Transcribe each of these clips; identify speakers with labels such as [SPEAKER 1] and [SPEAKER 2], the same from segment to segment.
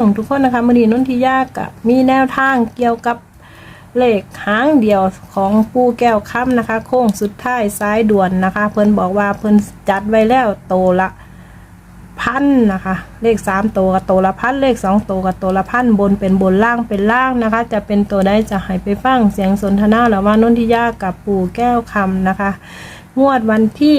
[SPEAKER 1] ของทุกคนนะ
[SPEAKER 2] คะมณีนุ่นทิยา
[SPEAKER 1] กับมีแนวทางเกี่ยวกับ
[SPEAKER 2] เลขหางเดียวของปูแก้วค้ำนะคะ โค้งสุดท้ายซ้ายด่วนนะคะ เพิ่นบอกว่าเพิ่นจัดไว้แล้วโตละพันนะคะ เลขสามโตกับโตละพันเลขสองโตกับโตละพันบนเป็นบนล่างเป็นล่างนะคะ จะเป็นตัวได้จะหายไปฟังเสียงสนทนาหรือว่านุ่นทิยากับปูแก้วคำนะคะ งวดวันที่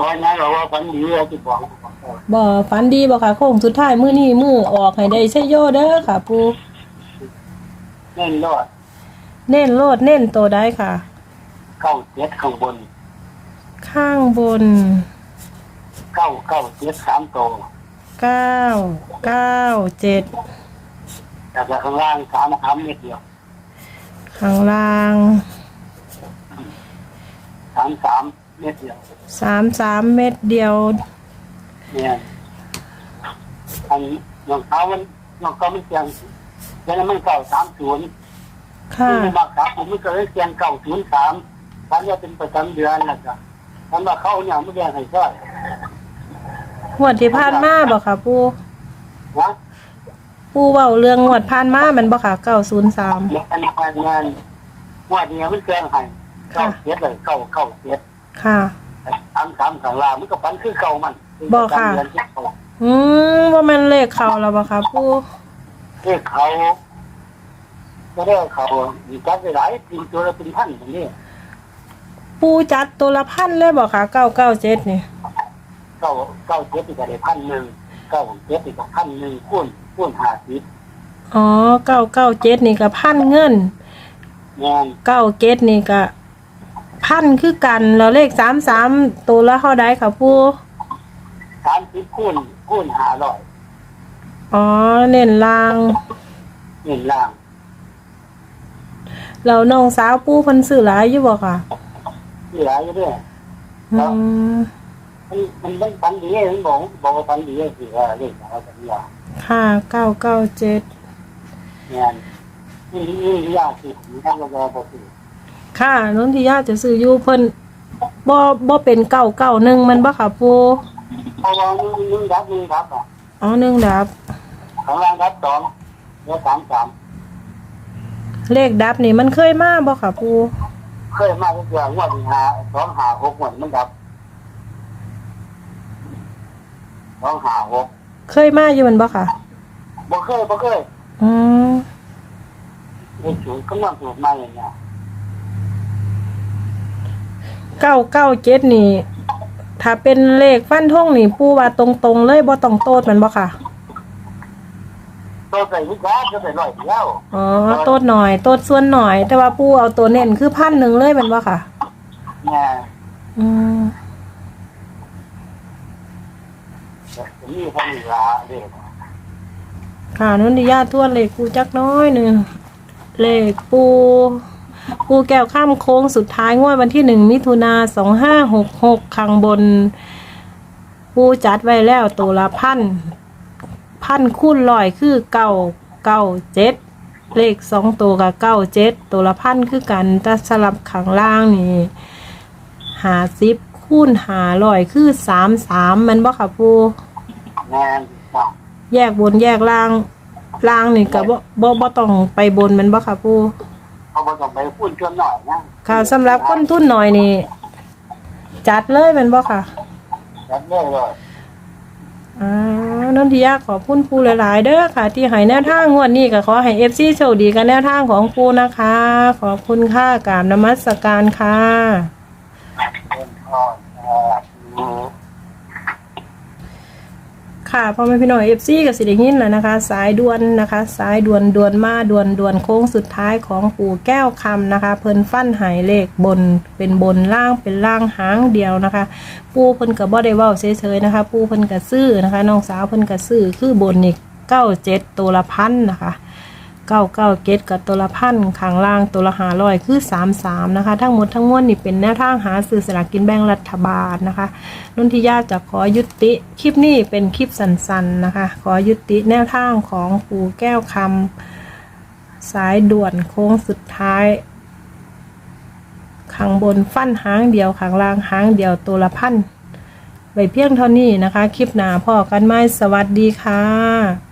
[SPEAKER 1] ร้อยนั้นเราว่าฝันดีเราติดบอก
[SPEAKER 2] บ่ฝันดีบ่ค่ะโค้งสุดท้ายมื้อนี้มื้อออกให้ได้ใช่โยเด้อค่ะ ปู
[SPEAKER 1] เล่นรอด
[SPEAKER 2] เน้นโลดเน้นตัวได้ค่ะ
[SPEAKER 1] เก้าเจ็ดข้างบน
[SPEAKER 2] ข้างบน
[SPEAKER 1] เก้าเก้าเจ็ดสามตัว
[SPEAKER 2] เก้าเก้าเจ็ด
[SPEAKER 1] แต่ข้างล่างสามสามเม็ดเดียว
[SPEAKER 2] ข้างล่าง
[SPEAKER 1] สามสาม เม็ดเดียว
[SPEAKER 2] สามสามเม็ดเดียว
[SPEAKER 1] เนี่ยอันรองเท้ามันรองเท้ามันเสียงแล้วมันเก้าสามศูนย์
[SPEAKER 2] ค่ะ
[SPEAKER 1] มันมาครับผมไม่เคยเสียงเก้าศูนย์สามท่านจะเป็นประจำเดือนนะจ๊ะท่านว่าเข้าเนี่ยไม่ได้ให้ช่วย
[SPEAKER 2] งวดที่ผ่านมาบ่ค่ะปู
[SPEAKER 1] นะ
[SPEAKER 2] ปูเว้าเรื่องงวดผ่านมาแมันบ่ค่ะเก้าศูนย์สาม
[SPEAKER 1] งานงานงานว่าเดียวมันเกินให้เก้าเจ็ดเลยเก้าเก้าเจ็ด
[SPEAKER 2] ค่ะ
[SPEAKER 1] สามสามข้างล่างมันก็ฟันคือเก่ามัน
[SPEAKER 2] บอกค่ะ
[SPEAKER 1] เดือนที่เขา
[SPEAKER 2] อืมว่ามันเลขเขาแล้วบ่ค่ะปู
[SPEAKER 1] เรียกเขาไม่ได้เขาดีจัดไปหลายจริงตัวละเป็นพันอย่างนี้
[SPEAKER 2] ปูจัดตัวละพันเลยบ่ค่ะเก้าเก้าเจ็ดนี่
[SPEAKER 1] เก้าเก้าเจ็ดอีกก็ได้พันหนึ่งเก้าเจ็ดอีกก็พันหนึ่งคูณคูณห้าสิบ
[SPEAKER 2] อ๋อเก้าเก้าเจ็ดนี่ก็พันเงิน
[SPEAKER 1] งาน
[SPEAKER 2] เก้าเจ็ดนี่ก็ พันคือกันแล้วเลขสามสามตัวละเท่าใดค่ะปู
[SPEAKER 1] สามสิบคูณคูณห้าร้อย
[SPEAKER 2] อ๋อเน้นลาง
[SPEAKER 1] เงินล่าง
[SPEAKER 2] เราน้องสาวปูเพันซื้อหลายอยู่บ่ค่ะ
[SPEAKER 1] ที่หลายอยู่ด้วย
[SPEAKER 2] อืม
[SPEAKER 1] มันมันมันปันดีมันบอกบอกว่าปันดีสิว่าเรื่องอะไรกันอย่าง
[SPEAKER 2] ค่ะเก้าเก้าเจ็ด
[SPEAKER 1] งานนี่นี่ยากสิผมทำก็บอกสิ
[SPEAKER 2] ค่ะนนทิยาจะซื้ออยู่เพิ่นบ่บ่เป็นเก้าเก้าหนึ่งมันบ่ค่ะปู
[SPEAKER 1] เพราะว่ามึงมึงรับมึงรับอะ
[SPEAKER 2] อ๋อหนึ่งดับ
[SPEAKER 1] ข้างล่างรับสองแล้วสามสาม
[SPEAKER 2] เลขดับนี่มันเคยมาบ่ค่ะปู
[SPEAKER 1] เคยมาทุกอย่างงวดที่หาสองหาหกงวดมันดับสองหาหก
[SPEAKER 2] เคยมาอยู่มันบ่ค่ะ
[SPEAKER 1] บ่เคยบ่เคย
[SPEAKER 2] อืม
[SPEAKER 1] เด็กสูงก็มันถูกมาอย่างเงี้ย
[SPEAKER 2] เก้าเก้าเจ็ดนี่ ถ้าเป็นเลขฟันทงนี่ปูว่าตรงๆเลยบ่ต้องโตดมันบ่ค่ะ
[SPEAKER 1] ตัวใส่วิจารณ์ก็ใส่ร้อยเดียว
[SPEAKER 2] อ๋อโตดหน่อย โตดส่วนหน่อย แต่ว่าปูเอาตัวเน้นคือพันหนึ่งเลยแมันบ่ค่ะ
[SPEAKER 1] เนี่ย
[SPEAKER 2] อืม
[SPEAKER 1] แต่นี่เขามีลาเด็ก
[SPEAKER 2] ค่ะนนทิยาทวนเลขปูจักน้อยหนึ่งเลขปู ปูแก้วข้ามโค้งสุดท้ายงวดวันที่หนึ่งมิถุนาสองห้าหกหกข้างบนปูจัดไว้แล้วตัวละพันพันคูณลอยคือเก้าเก้าเจ็ดเลขสองตัวกับเก้าเจ็ดตัวละพันคือกันแต่สลับข้างล่างนี่หาซิบคูณหาลอยคือสามสามมันบ่ค่ะปู
[SPEAKER 1] งานว่า
[SPEAKER 2] แยกบนแยกล่างล่างนี่ก็บ่บ่บ่ต้องไปบนแมันบ่ค่ะปู
[SPEAKER 1] เขาบอกต้องไปพูดชวนหน่อยนะ
[SPEAKER 2] ค่ะสำหรับคนทุนหน่อยนี่ จัดเลยแมันบ่ค่ะ
[SPEAKER 1] จัดเลยเลย
[SPEAKER 2] อ่านนทิยาขอบคุณปูหลาย ๆ เด้อค่ะ ที่ให้แนวทางงวดนี้ก็ขอให้ FC โชคดีกับแนวทางของปูนะคะ ขอบคุณค่ะกราบนมัสการค่ะ
[SPEAKER 1] เป็นข้อเอ่อ
[SPEAKER 2] ค่ะพ่อแม่พี่น้อง FC กับสิริยินแล้วนะคะ สายด่วนนะคะ สายด่วนด่วนมาด่วนด่วนโค้งสุดท้ายของปู่แก้วคำนะคะ เพิ่นฟันหายเลขบนเป็นบนล่างเป็นล่างหางเดียวนะคะ ปูเพิ่นกับ่ได้ว่าเฉยๆนะคะ ปูเพิ่นก็ซื้อนะคะน้องสาวเพิ่นก็ซื้อคือบนนี่เก้าเจ็ดตัวละพันนะคะ เก้าเก้าเจ็ดกับตัวละพันข้างล่างตัวละหาร้อยคือสามสามนะคะ ทั้งหมดทั้งมวลนี่เป็นแนวทางหาซื้อสลากกินแบ่งรัฐบาลนะคะนุ่นทิยาจะขอยุติ คลิปนี้เป็นคลิปสั้นๆนะคะ ขอยุติแนวทางของปูแก้วคำสายด่วนโค้งสุดท้ายข้างบนฟันหางเดียวข้างล่างหางเดียวตัวละพันไว้เพียงเท่านี้นะคะ คลิปหน้าพ่อกันไหมสวัสดีค่ะ